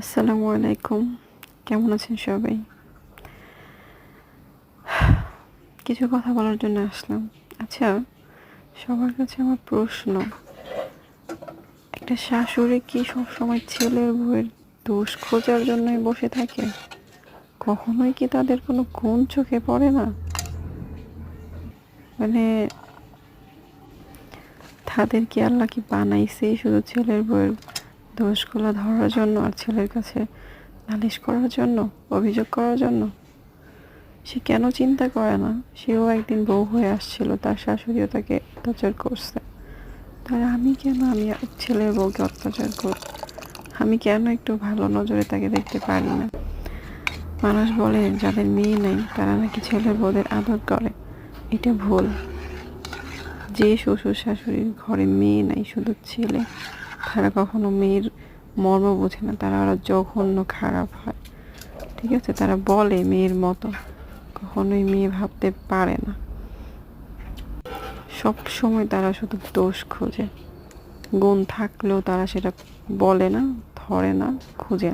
আসসালামু আলাইকুম। কেমন আছেন সবাই? কিছু কথা বলার জন্য আসলাম। আচ্ছা সবার কাছে আমার প্রশ্ন। একটা শাশুড়ি কি সবসময় ছেলের বউয়ের দোষ খোঁজার জন্যই বসে থাকে? কখনোই কি তাদের কোনো গুণ চোখে পড়ে না? মানে তাদের কি আল্লাহ কি বানাইছে শুধু ছেলের বউয়ের দোষগুলো ধরার জন্য আর ছেলের কাছে নালিশ করার জন্য, অভিযোগ করার জন্য? সে কেন চিন্তা করে না? সেও একদিন বউ হয়ে আসছিল, তার শাশুড়িও তাকে অত্যাচার করছে। তাহলে আমি কেন? আমি ছেলের বউকে অত্যাচার করব আমি কেন একটু ভালো নজরে তাকে দেখতে পারি না? মানুষ বলে, যাদের মেয়ে নেই, তারা নাকি ছেলের বউদের আদর করে। এটা ভুল। যে শ্বশুর শাশুড়ির ঘরে মেয়ে নাই, শুধু ছেলে। তারা কখনো মেয়ের মর্ম বোঝে না, তারা আরও জঘন্য খারাপ হয়। ঠিক আছে? তারা বলে মেয়ের মতো, কখনোই মেয়ে ভাবতে পারে না। সব সময় তারা শুধু দোষ খোঁজে। গুণ থাকলেও তারা সেটা বলে না, ধরে না, খুঁজে